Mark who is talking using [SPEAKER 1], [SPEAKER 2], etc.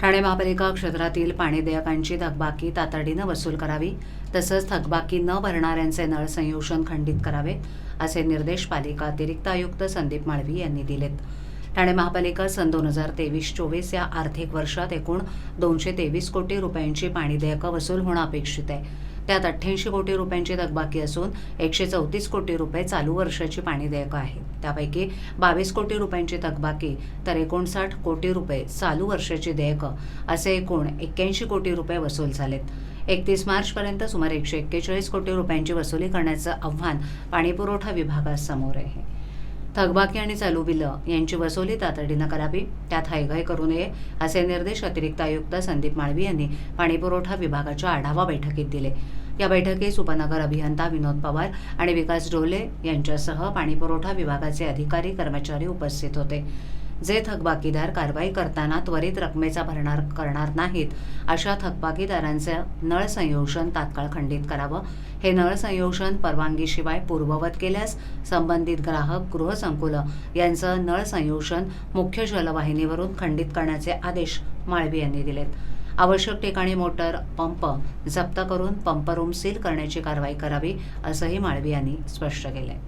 [SPEAKER 1] ठाणे महापालिका क्षेत्रातील पाणी देयकांची थकबाकी तातडीनं वसूल करावी तसंच थकबाकी न भरणाऱ्यांचे नळ संयोजन खंडित करावे असे निर्देश पालिका अतिरिक्त आयुक्त संदीप माळवी यांनी दिलेत. ठाणे महापालिका सन दोन हजार तेवीस चोवीस या आर्थिक वर्षात एकूण दोनशे तेवीस कोटी रुपयांची पाणी देयकं वसूल होणं अपेक्षित आहे. त्यात अठ्ठ्याऐंशी कोटी रुपयांची थकबाकी असून एकशे चौतीस कोटी रुपये चालू वर्षाची पाणी देयकं आहेत त्यापैकी बावीस कोटी रुपयांची थकबाकी तर एकोणसाठ कोटी रुपये चालू वर्षाची देयकं असे एकूण एक्क्याऐंशी कोटी रुपये वसूल झालेत. एकतीस मार्चपर्यंत सुमारे एकशे एक्केचाळीस कोटी रुपयांची वसुली करण्याचं आव्हान पाणीपुरवठा विभागासमोर आहे. थकबाकी आणि चालू बिलं यांची वसुली तातडीनं करावी. त्यात हायघाय करू नये असे निर्देश अतिरिक्त आयुक्त संदीप माळवी यांनी पाणीपुरवठा विभागाच्या आढावा बैठकीत दिले. या बैठकीस उपनगर अभियंता विनोद पवार आणि विकास डोले यांच्यासह पाणीपुरवठा विभागाचे अधिकारी कर्मचारी उपस्थित होते. जे थकबाकीदार कारवाई करताना त्वरित रकमेचा भरणार करणार नाहीत अशा थकबाकीदारांचं नळ संयोजन तात्काळ खंडित करावं. हे नळ संयोजन परवानगीशिवाय पूर्ववत केल्यास संबंधित ग्राहक गृहसंकुलं यांचं नळ संयोजन मुख्य जलवाहिनीवरून खंडित करण्याचे आदेश माळवी यांनी दिलेत. आवश्यक ठिकाणी मोटर पंप जप्त करून पंप रूम सील करण्याची कारवाई करावी असंही माळवी यांनी स्पष्ट केलंय.